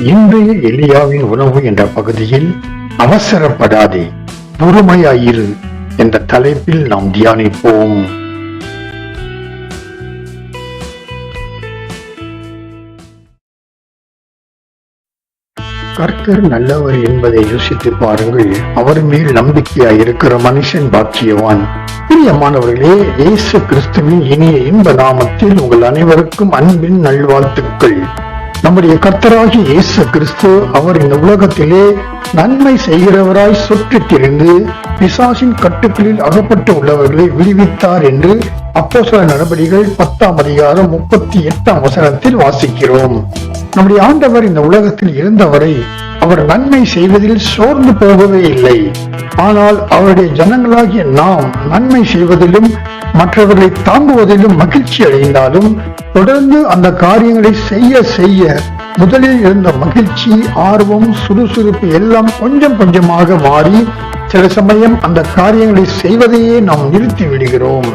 இன்றைய எலியாவின் உணவு என்ற பகுதியில் அவசரப்படாதே பொறுமையாயிரு என்ற தலைப்பில் நாம் தியானிப்போம். கர்த்தர் நல்லவர் என்பதை யோசித்து பாருங்கள். அவர் மேல் நம்பிக்கையா இருக்கிற மனுஷன் பாக்கியவான். பிரியமானவர்களே இயேசு கிறிஸ்துவின் இனிய இன்ப நாமத்தில் உங்கள் அனைவருக்கும் அன்பின் நல்வாழ்த்துக்கள். நம்முடைய கர்த்தராகி இயேசு கிறிஸ்து அவர் இந்த உலகத்திலே நன்மை செய்கிறவராய் சுற்றி திரிந்து பிசாசின் கட்டுக்களில் அகப்பட்டு உள்ளவர்களை விடுவித்தார் என்று அப்போ சில நடவடிக்கைகள் பத்தாம் அதிகாரம் முப்பத்தி எட்டாம் வசனத்தில் வாசிக்கிறோம். நம்முடைய ஆண்டவர் இந்த உலகத்தில் இருந்தவரை அவர் நன்மை செய்வதில் சோர்ந்து போகவே இல்லை. ஆனால் அவருடைய ஜனங்களாகிய நாம் நன்மை செய்வதிலும் மற்றவர்களை தாங்குவதிலும் மகிழ்ச்சி அடைந்தாலும் தொடர்ந்து அந்த காரியங்களை செய்ய செய்ய முதலில் இருந்த மகிழ்ச்சி ஆர்வம் சுறுசுறுப்பு எல்லாம் கொஞ்சம் கொஞ்சமாக மாறி சில சமயம் அந்த காரியங்களை செய்வதையே நாம் நிறுத்தி விடுகிறோம்.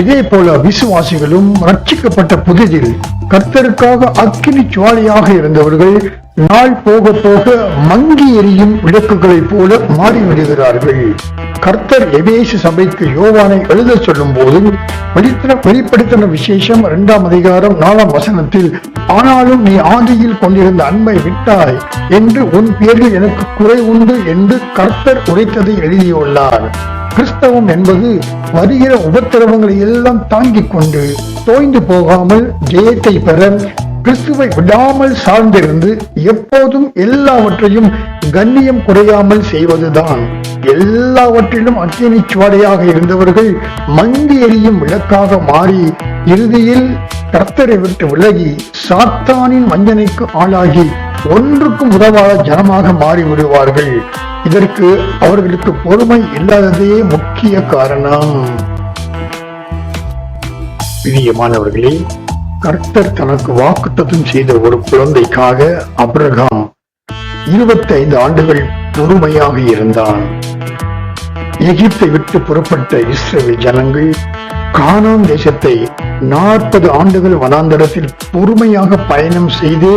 இதே போல விசுவாசிகளும் ரட்சிக்கப்பட்ட புதிதில் கர்த்தருக்காக அக்கினி சுவாலியாக இருந்தவர்கள் நாள் போக போக மங்கி எரியும் விளக்குகளைப் போல மாறிவிடுகிறார்கள் கர்த்தர் எபேசு சபைக்கு யோவானை எழுத சொல்லும் போது வெளித்தன வெளிப்படுத்தின விசேஷம் இரண்டாம் அதிகாரம் நாலாம் வசனத்தில் ஆனாலும் நீ ஆதியில் கொண்டிருந்த அன்பை விட்டாய் என்று உன் பேரில் எனக்கு குறை உண்டு என்று கர்த்தர் உரைத்ததை எழுதியுள்ளார். கிறிஸ்தவம் என்பது வருகிற உபத்திரவங்களை எல்லாம் தாங்கிக் கொண்டு தோய்ந்து போகாமல் ஜெயத்தை பெற கிறிஸ்துவை விடாமல் சார்ந்திருந்து எப்போதும் எல்லாவற்றையும் கண்ணியம் குறையாமல் செய்வதுதான். எல்லாவற்றிலும் அக்கினி சுவாடையாக இருந்தவர்கள் மங்கி எரியும் விளக்காக மாறி இறுதியில் கர்த்தரை விட்டு விலகி சாத்தானின் வஞ்சனைக்கு ஆளாகி ஒன்றுக்கும் உதவாத ஜனமாக மாறி விடுவார்கள் இதற்கு அவர்களுக்கு பொறுமை இல்லாததே முக்கிய காரணம். பிரியமானவர்களே கர்த்தர் தனக்கு வாக்குத்தத்தம் செய்த ஒரு குழந்தைக்காக அப்ரகாம் இருபத்தி ஐந்து ஆண்டுகள் பொறுமையாக இருந்தான். எகிப்தை விட்டு புறப்பட்ட இஸ்ரேல் ஜனங்கள் கானான் தேசத்தை நாற்பது ஆண்டுகள் வனாந்தரத்தில் பொறுமையாக பயணம் செய்து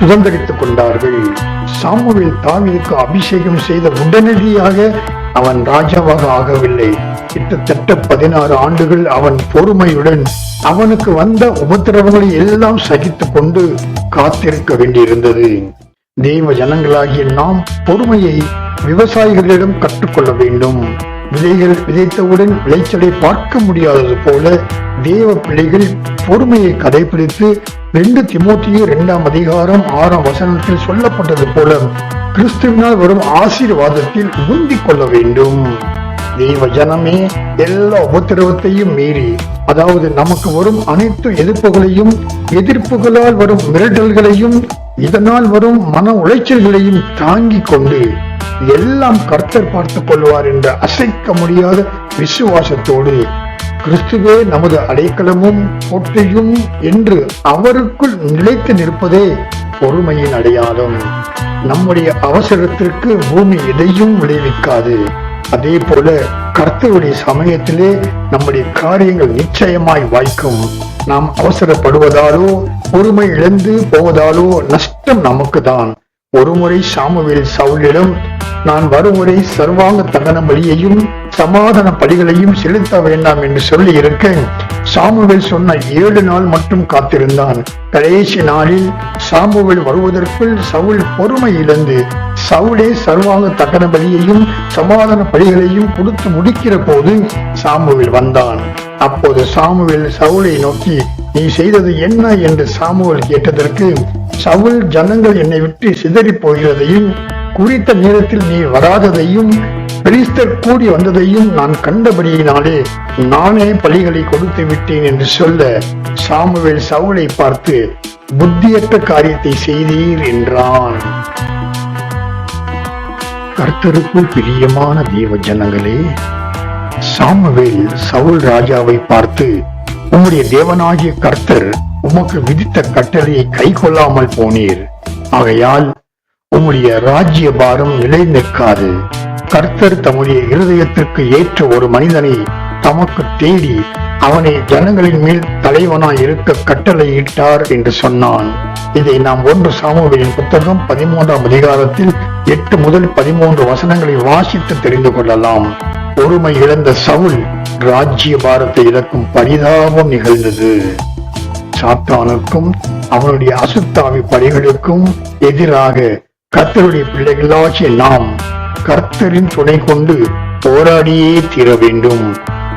சுதந்திரித்துக் கொண்டார்கள். சாமுவேல் தாவீதுக்கு அபிஷேகம் செய்த உடனடியாக அவன் ராஜாவாக ஆகவில்லை. கிட்டத்தட்ட பதினாறு ஆண்டுகள் அவன் பொறுமையுடன் அவனுக்கு வந்த உபத்திரவங்களை எல்லாம் சகித்துக் கொண்டு காத்திருக்க வேண்டியிருந்தது. தெய்வ ஜனங்களாகிய நாம் பொறுமையை விவசாயிகளிடம் கற்றுக்கொள்ள வேண்டும். விதைகள் விதைத்தவுடன் விளைச்சலை பார்க்க முடியாதது போல தேவ பிள்ளைகள் பொறுமையை கடைபிடித்து ரெண்டு திமோத்தியு இரண்டாம் அதிகாரம் ஆறாம் வசனத்தில் சொல்லப்பட்டது போல கிறிஸ்துவினால் வரும் ஆசீர்வாதத்தில் உந்திக் கொள்ள வேண்டும். தெய்வ ஜனமே எல்லா உபத்திரவத்தையும் மீறி அதாவது நமக்கு வரும் அனைத்து எதிர்ப்புகளையும் எதிர்ப்புகளால் வரும் மிரட்டல்களையும் இதனால் வரும் மன உளைச்சல்களையும் தாங்கிக் கொண்டு எல்லாம் கர்த்தர் பார்த்துக் கொள்வார் என்ற அசைக்க முடியாத விசுவாசத்தோடு கிறிஸ்துவே நமது அடைக்கலமும் கோட்டையும் என்று அவருக்குள் நிலைத்து நிற்பதே பொறுமையின் அடையாளம். நம்முடைய அவசரத்திற்கு பூமி எதையும் விளைவிக்காது. அதே போல கர்த்தருடைய சமயத்திலே நம்முடைய காரியங்கள் நிச்சயமாய் வாய்க்கும். நாம் அவசரப்படுவதாலோ பொறுமை இழந்து போவதாலோ நஷ்டம் நமக்கு தான் ஒருமுறை சாமுவேல் சவுலிடம் நான் வருமுறை சர்வாங்க தகன பலியையும் சமாதான பலிகளையும் செலுத்த வேண்டாம் என்று சொல்லி இருக்க சாமுவேல் சொன்ன ஏழு நாள் மட்டும் காத்திருந்தான். கடைசி நாளில் சாமுவேல் வருவதற்குள் சவுல் பொறுமை இழந்து சவுலே சர்வாங்க தகன பலியையும் சமாதான பலிகளையும் கொடுத்து முடிக்கிற போது சாமுவேல் வந்தான். அப்போது சாமுவேல் சவுலை நோக்கி நீ செய்தது என்ன? என்று சாமுவேல் கேட்டதற்கு சவுல் ஜனங்கள் என்னை விட்டு சிதறி போகிறதையும் குறித்த நேரத்தில் நீ வராததையும் பெரிஸ்தர் கூடி வந்ததையும் நான் கண்டபடியினாலே நானே பலிகளை கொடுத்து விட்டேன் என்று சொல்ல சாமுவேல் சவுளை பார்த்து புத்தியற்ற காரியத்தை செய்தீர் என்றான். கர்த்தருக்குள் பிரியமான தேவ ஜனங்களே சாமுவேல் சவுல் ராஜாவை பார்த்து உம்முடைய தேவனாகிய கர்த்தர் உமக்கு விதித்த கட்டளையை கை கொள்ளாமல் போனீர். ஆகையால் உம்முடைய ராஜ்ய பாரம் நிலை நிற்காது கர்த்தர் தம்முடைய இருதயத்திற்கு ஏற்ற ஒரு மனிதனை தமக்கு தேடி அவனை ஜனங்களின் மேல் தலைவனாய் இருக்க கட்டளையிட்டார் என்று சொன்னான். இதை நாம் ஒன்று சாமுவேலின் புத்தகம் பதிமூன்றாம் அதிகாரத்தில் எட்டு முதல் பதிமூன்று வசனங்களை வாசித்து தெரிந்து கொள்ளலாம். பொறுமை இழந்த சவுல் ராஜ்ய பாரத்தை இழக்கும் பரிதாபம் நிகழ்ந்தது. சாத்தானுக்கும் அவனுடைய அசுத்தாவி படைகளுக்கும் எதிராக கர்த்தருடைய பிள்ளைகளாகிய நாம் கர்த்தரின் துணை கொண்டு போராடியே தீர வேண்டும்.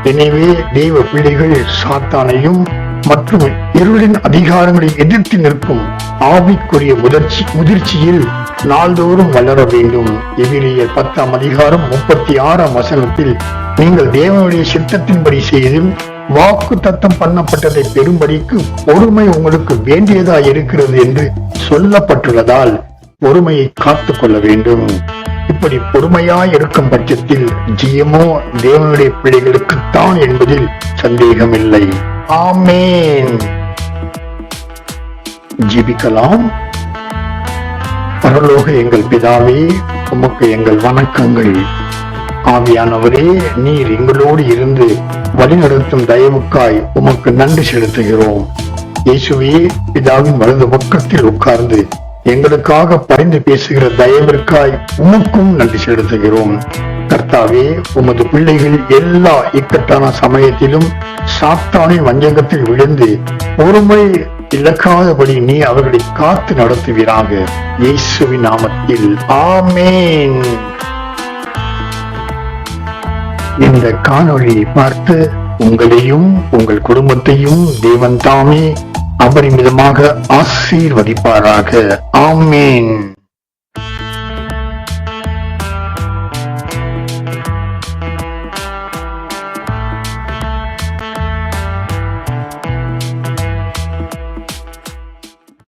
எனவே தெய்வ பிள்ளைகள் சாத்தானையும் மற்றும் இருளின் அதிகாரங்களை எதிர்த்து நிற்கும் ஆவிக்குரிய முதிர்ச்சி முதிர்ச்சியில் நாள்தோறும் வளர வேண்டும். எதிரியை பத்தாம் அதிகாரம் முப்பத்தி ஆறாம் வசனத்தில் நீங்கள் தேவனுடைய சித்தத்தின்படி செய்து வாக்கு தத்தம் பண்ணப்பட்டதை பெறும்படிக்கு பொறுமை உங்களுக்கு வேண்டியதா இருக்கிறது என்று சொல்லப்பட்டுள்ளதால் பொறுமையை காத்து கொள்ள வேண்டும். இப்படி பொறுமையா இருக்கும் பட்சத்தில் ஜியமோ தேவனுடைய பிள்ளைகளுக்கு தான் என்பதில் சந்தேகமில்லை. ஆமேன். ஜெபிக்கலாம். பரலோக எங்கள் பிதாவே உமக்கு எங்கள் வணக்கங்கள். ஆவியானவரே நீர் எங்களோடு இருந்து வழிநடத்தும் தயவுக்காய் உமக்கு நன்றி செலுத்துகிறோம். இயேசுவே பிதாவின் வலது பக்கத்தில் உட்கார்ந்து எங்களுக்காக பரிந்து பேசுகிற தயவிற்காய் உமக்கும் நன்றி செலுத்துகிறோம். கர்த்தாவே உமது பிள்ளைகள் எல்லா இக்கட்டான சமயத்திலும் சாத்தானின் வஞ்சகத்தில் விழுந்து ஒருமுறை இழக்காதபடி நீ அவர்களை காத்து நடத்துவீராக. இயேசுவின் நாமத்தில். ஆமேன். இந்த காணொளியை பார்த்து உங்களையும் உங்கள் குடும்பத்தையும் தேவன் தாமே அபரிமிதமாக ஆசீர்வதிப்பாராக. ஆமேன்.